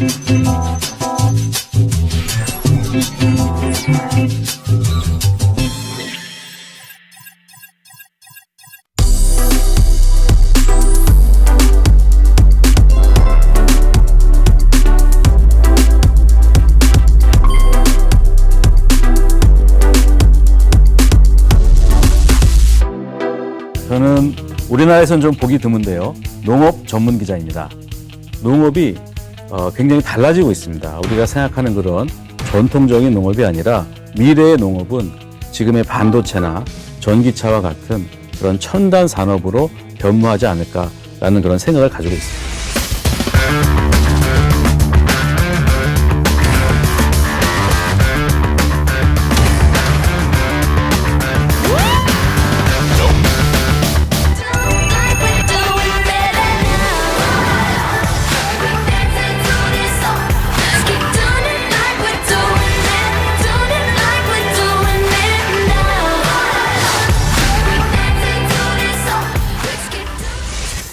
저는 우리나라에선 좀 보기 드문데요. 농업 전문 기자입니다. 농업이 어, 굉장히 달라지고 있습니다. 우리가 생각하는 그런 전통적인 농업이 아니라 미래의 농업은 지금의 반도체나 전기차와 같은 그런 첨단 산업으로 변모하지 않을까라는 그런 생각을 가지고 있습니다.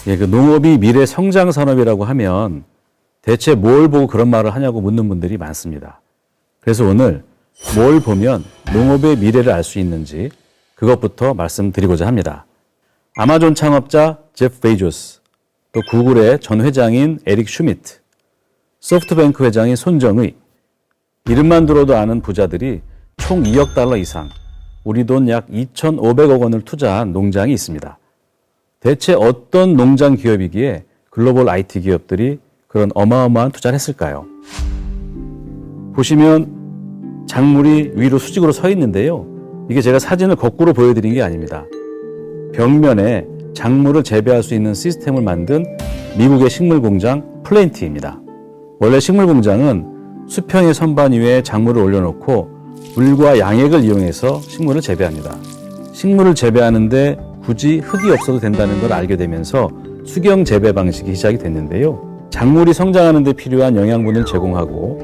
예, 그 농업이 미래 성장 산업이라고 하면 대체 뭘 보고 그런 말을 하냐고 묻는 분들이 많습니다. 그래서 오늘 뭘 보면 농업의 미래를 알 수 있는지 그것부터 말씀드리고자 합니다. 아마존 창업자 제프 베이조스, 또 구글의 전 회장인 에릭 슈미트, 소프트뱅크 회장인 손정의, 이름만 들어도 아는 부자들이 총 2억 달러 이상, 우리 돈 약 2,500억 원을 투자한 농장이 있습니다. 대체 어떤 농장 기업이기에 글로벌 IT 기업들이 그런 어마어마한 투자를 했을까요? 보시면 작물이 위로 수직으로 서 있는데요. 이게 제가 사진을 거꾸로 보여드린 게 아닙니다. 벽면에 작물을 재배할 수 있는 시스템을 만든 미국의 식물 공장 플랜티입니다. 원래 식물 공장은 수평의 선반 위에 작물을 올려놓고 물과 양액을 이용해서 식물을 재배합니다. 식물을 재배하는데 굳이 흙이 없어도 된다는 걸 알게 되면서 수경 재배 방식이 시작이 됐는데요. 작물이 성장하는 데 필요한 영양분을 제공하고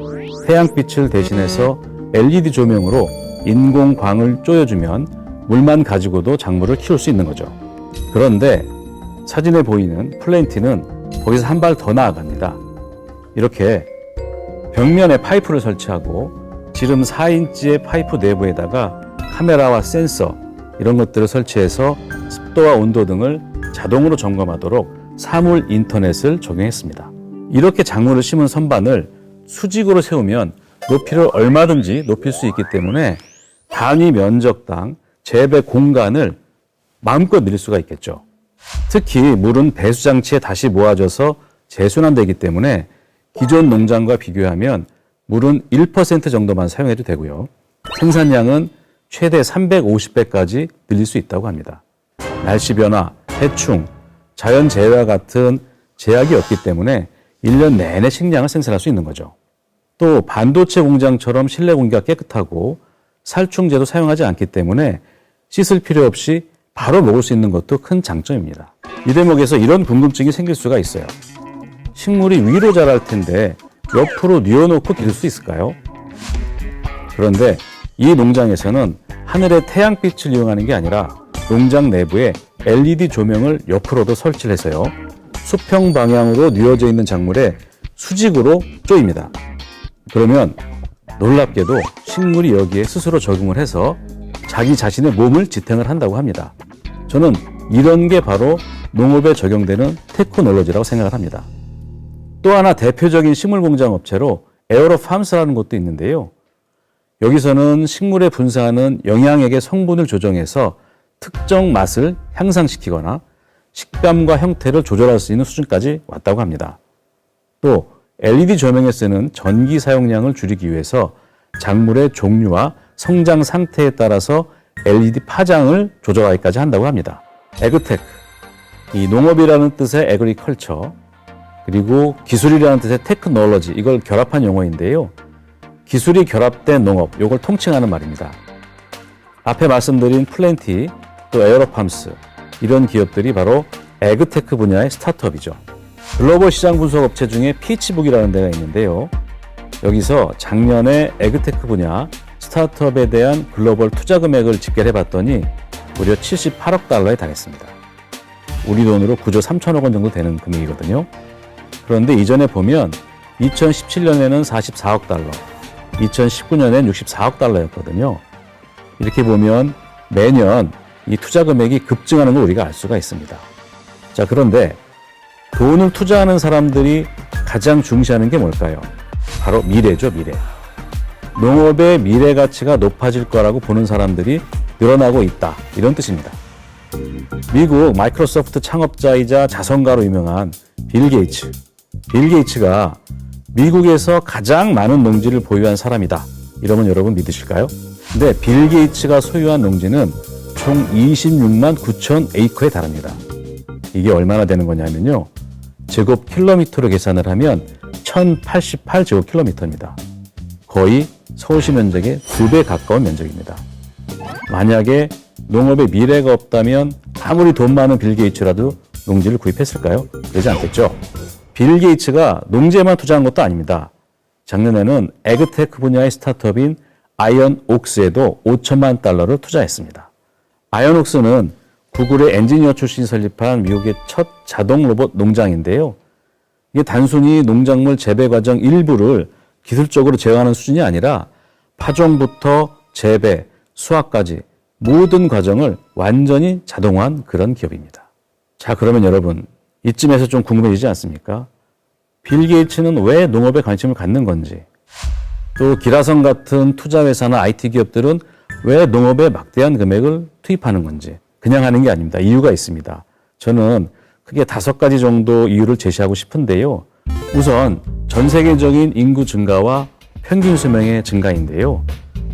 태양빛을 대신해서 LED 조명으로 인공광을 쪼여주면 물만 가지고도 작물을 키울 수 있는 거죠. 그런데 사진에 보이는 플랜티는 거기서 한 발 더 나아갑니다. 이렇게 벽면에 파이프를 설치하고 지름 4인치의 파이프 내부에다가 카메라와 센서 이런 것들을 설치해서 습도와 온도 등을 자동으로 점검하도록 사물 인터넷을 적용했습니다. 이렇게 작물을 심은 선반을 수직으로 세우면 높이를 얼마든지 높일 수 있기 때문에 단위 면적당 재배 공간을 마음껏 늘릴 수가 있겠죠. 특히 물은 배수 장치에 다시 모아져서 재순환되기 때문에 기존 농장과 비교하면 물은 1% 정도만 사용해도 되고요. 생산량은 최대 350배까지 늘릴 수 있다고 합니다. 날씨 변화, 해충, 자연 재해와 같은 제약이 없기 때문에 1년 내내 식량을 생산할 수 있는 거죠. 또 반도체 공장처럼 실내 공기가 깨끗하고 살충제도 사용하지 않기 때문에 씻을 필요 없이 바로 먹을 수 있는 것도 큰 장점입니다. 이 대목에서 이런 궁금증이 생길 수가 있어요. 식물이 위로 자랄 텐데 옆으로 뉘어놓고 기를 수 있을까요? 그런데 이 농장에서는 하늘의 태양빛을 이용하는 게 아니라 농장 내부에 LED 조명을 옆으로도 설치를 해서요. 수평 방향으로 뉘어져 있는 작물에 수직으로 쪼입니다. 그러면 놀랍게도 식물이 여기에 스스로 적응을 해서 자기 자신의 몸을 지탱을 한다고 합니다. 저는 이런 게 바로 농업에 적용되는 테크놀로지라고 생각을 합니다. 또 하나 대표적인 식물 공장 업체로 에어로팜스라는 곳도 있는데요. 여기서는 식물에 분사하는 영양액의 성분을 조정해서 특정 맛을 향상시키거나 식감과 형태를 조절할 수 있는 수준까지 왔다고 합니다. 또 LED 조명에 쓰는 전기 사용량을 줄이기 위해서 작물의 종류와 성장 상태에 따라서 LED 파장을 조절하기까지 한다고 합니다. 에그테크, 이 농업이라는 뜻의 에그리컬처, 그리고 기술이라는 뜻의 테크놀로지, 이걸 결합한 용어인데요. 기술이 결합된 농업, 이걸 통칭하는 말입니다. 앞에 말씀드린 플랜티, 또 에어로팜스, 이런 기업들이 바로 에그테크 분야의 스타트업이죠. 글로벌 시장 분석 업체 중에 피치북이라는 데가 있는데요. 여기서 작년에 에그테크 분야 스타트업에 대한 글로벌 투자 금액을 집계해 봤더니 무려 78억 달러에 달했습니다. 우리 돈으로 9조 3천억 원 정도 되는 금액이거든요. 그런데 이전에 보면 2017년에는 44억 달러, 2019년엔 64억 달러였거든요. 이렇게 보면 매년 이 투자 금액이 급증하는 걸 우리가 알 수가 있습니다. 자, 그런데 돈을 투자하는 사람들이 가장 중시하는 게 뭘까요? 바로 미래죠, 미래. 농업의 미래 가치가 높아질 거라고 보는 사람들이 늘어나고 있다. 이런 뜻입니다. 미국 마이크로소프트 창업자이자 자선가로 유명한 빌 게이츠. 빌 게이츠가 미국에서 가장 많은 농지를 보유한 사람이다. 이러면 여러분 믿으실까요? 근데 빌 게이츠가 소유한 농지는 총 26만 9천 에이커에 달합니다. 이게 얼마나 되는 거냐면요. 제곱 킬로미터로 계산을 하면 1088 제곱 킬로미터입니다. 거의 서울시 면적의 두배 가까운 면적입니다. 만약에 농업에 미래가 없다면 아무리 돈 많은 빌 게이츠라도 농지를 구입했을까요? 그러지 않겠죠. 빌 게이츠가 농지에만 투자한 것도 아닙니다. 작년에는 에그테크 분야의 스타트업인 아이언 옥스에도 5천만 달러를 투자했습니다. 아이언 옥스는 구글의 엔지니어 출신이 설립한 미국의 첫 자동 로봇 농장인데요. 이게 단순히 농작물 재배 과정 일부를 기술적으로 제어하는 수준이 아니라 파종부터 재배, 수확까지 모든 과정을 완전히 자동화한 그런 기업입니다. 자, 그러면 여러분, 이쯤에서 좀 궁금해지지 않습니까? 빌 게이츠는 왜 농업에 관심을 갖는 건지, 또 기라성 같은 투자회사나 IT 기업들은 왜 농업에 막대한 금액을 투입하는 건지, 그냥 하는 게 아닙니다. 이유가 있습니다. 저는 크게 다섯 가지 정도 이유를 제시하고 싶은데요. 우선 전 세계적인 인구 증가와 평균 수명의 증가인데요.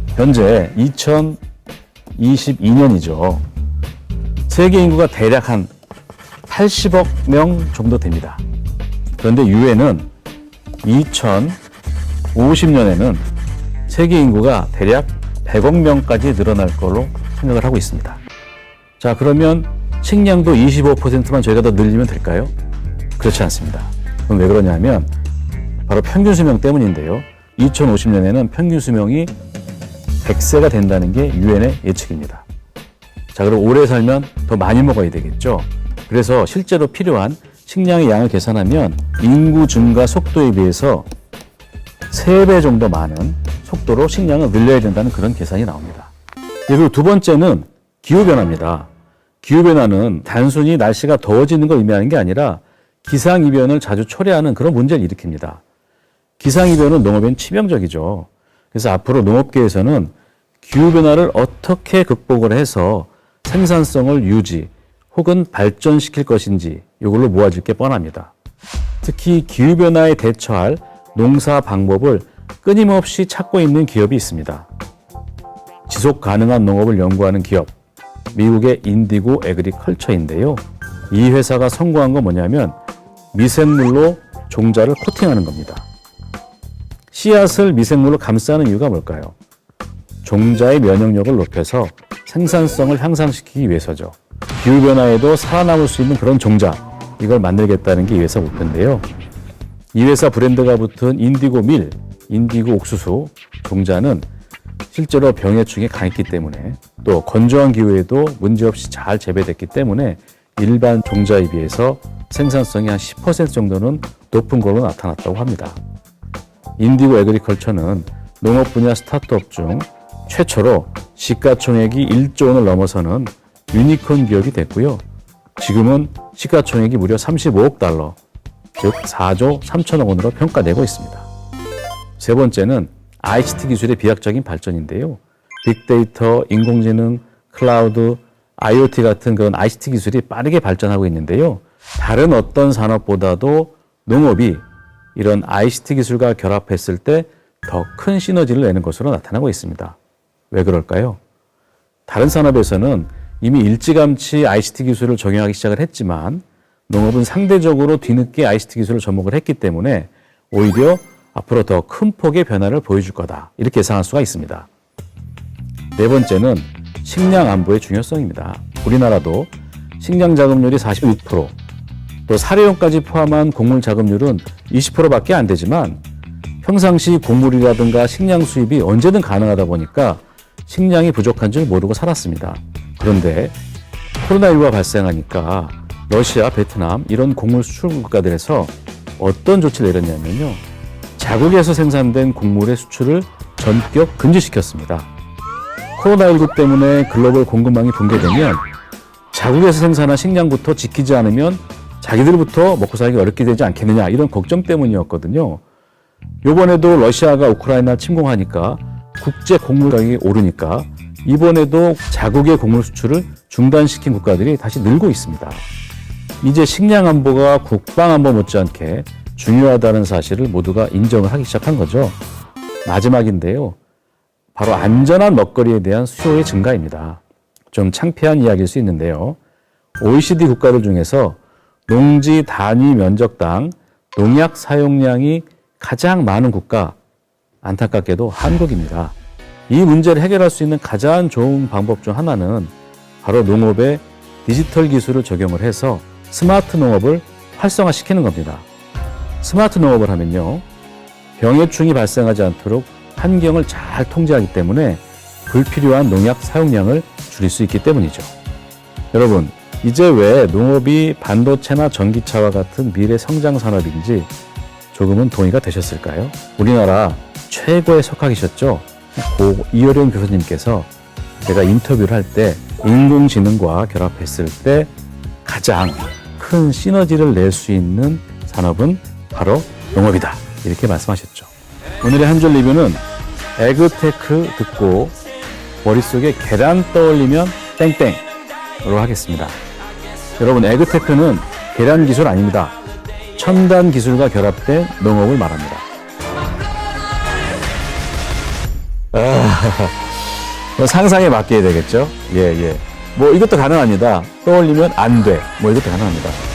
현재 2022년이죠. 세계 인구가 대략 한 80억 명 정도 됩니다. 그런데 유엔은 2050년에는 세계 인구가 대략 100억 명까지 늘어날 걸로 생각을 하고 있습니다. 자, 그러면 식량도 25%만 저희가 더 늘리면 될까요? 그렇지 않습니다. 그럼 왜 그러냐면 바로 평균 수명 때문인데요. 2050년에는 평균 수명이 100세가 된다는 게 유엔의 예측입니다. 자, 그럼 오래 살면 더 많이 먹어야 되겠죠. 그래서 실제로 필요한 식량의 양을 계산하면 인구 증가 속도에 비해서 3배 정도 많은 속도로 식량을 늘려야 된다는 그런 계산이 나옵니다. 예, 그리고 두 번째는 기후변화입니다. 기후변화는 단순히 날씨가 더워지는 걸 의미하는 게 아니라 기상이변을 자주 초래하는 그런 문제를 일으킵니다. 기상이변은 농업엔 치명적이죠. 그래서 앞으로 농업계에서는 기후변화를 어떻게 극복을 해서 생산성을 유지 혹은 발전시킬 것인지 이걸로 모아질 게 뻔합니다. 특히 기후변화에 대처할 농사 방법을 끊임없이 찾고 있는 기업이 있습니다. 지속 가능한 농업을 연구하는 기업, 미국의 인디고 에그리컬처인데요. 이 회사가 성공한 건 뭐냐면 미생물로 종자를 코팅하는 겁니다. 씨앗을 미생물로 감싸는 이유가 뭘까요? 종자의 면역력을 높여서 생산성을 향상시키기 위해서죠. 기후 변화에도 살아남을 수 있는 그런 종자, 이걸 만들겠다는 게 이 회사 목표인데요. 이 회사 브랜드가 붙은 인디고 밀, 인디고 옥수수 종자는 실제로 병해충에 강했기 때문에 또 건조한 기후에도 문제없이 잘 재배됐기 때문에 일반 종자에 비해서 생산성이 한 10% 정도는 높은 걸로 나타났다고 합니다. 인디고 에그리컬처는 농업 분야 스타트업 중 최초로 시가총액이 1조 원을 넘어서는 유니콘 기업이 됐고요. 지금은 시가총액이 무려 35억 달러, 즉 4조 3천억 원으로 평가되고 있습니다. 세 번째는 ICT 기술의 비약적인 발전인데요. 빅데이터, 인공지능, 클라우드, IoT 같은 그런 ICT 기술이 빠르게 발전하고 있는데요. 다른 어떤 산업보다도 농업이 이런 ICT 기술과 결합했을 때 더 큰 시너지를 내는 것으로 나타나고 있습니다. 왜 그럴까요? 다른 산업에서는 이미 일찌감치 ICT 기술을 적용하기 시작을 했지만 농업은 상대적으로 뒤늦게 ICT 기술을 접목을 했기 때문에 오히려 앞으로 더 큰 폭의 변화를 보여줄 거다. 이렇게 예상할 수가 있습니다. 네 번째는 식량 안보의 중요성입니다. 우리나라도 식량 자급률이 46%, 또 사료용까지 포함한 곡물 자급률은 20%밖에 안 되지만 평상시 곡물이라든가 식량 수입이 언제든 가능하다 보니까 식량이 부족한 줄 모르고 살았습니다. 그런데 코로나19가 발생하니까 러시아, 베트남 이런 곡물 수출 국가들에서 어떤 조치를 내렸냐면요. 자국에서 생산된 곡물의 수출을 전격 금지시켰습니다. 코로나19 때문에 글로벌 공급망이 붕괴되면 자국에서 생산한 식량부터 지키지 않으면 자기들부터 먹고 살기 어렵게 되지 않겠느냐 이런 걱정 때문이었거든요. 요번에도 러시아가 우크라이나 침공하니까 국제 곡물 가격이 오르니까 이번에도 자국의 곡물 수출을 중단시킨 국가들이 다시 늘고 있습니다. 이제 식량 안보가 국방 안보 못지않게 중요하다는 사실을 모두가 인정을 하기 시작한 거죠. 마지막인데요. 바로 안전한 먹거리에 대한 수요의 증가입니다. 좀 창피한 이야기일 수 있는데요. OECD 국가들 중에서 농지 단위 면적당 농약 사용량이 가장 많은 국가, 안타깝게도 한국입니다. 이 문제를 해결할 수 있는 가장 좋은 방법 중 하나는 바로 농업에 디지털 기술을 적용을 해서 스마트 농업을 활성화시키는 겁니다. 스마트 농업을 하면요. 병해충이 발생하지 않도록 환경을 잘 통제하기 때문에 불필요한 농약 사용량을 줄일 수 있기 때문이죠. 여러분, 이제 왜 농업이 반도체나 전기차와 같은 미래 성장 산업인지 조금은 동의가 되셨을까요? 우리나라 최고의 석학이셨죠? 고 이효령 교수님께서 제가 인터뷰를 할 때 인공지능과 결합했을 때 가장 큰 시너지를 낼 수 있는 산업은 바로 농업이다. 이렇게 말씀하셨죠. 오늘의 한 줄 리뷰는 에그테크 듣고 머릿속에 계란 떠올리면 땡땡으로 하겠습니다. 여러분, 에그테크는 계란 기술 아닙니다. 첨단 기술과 결합된 농업을 말합니다. 아, 상상에 맡겨야 되겠죠? 예, 예. 뭐 이것도 가능합니다. 떠올리면 안 돼. 뭐 이것도 가능합니다.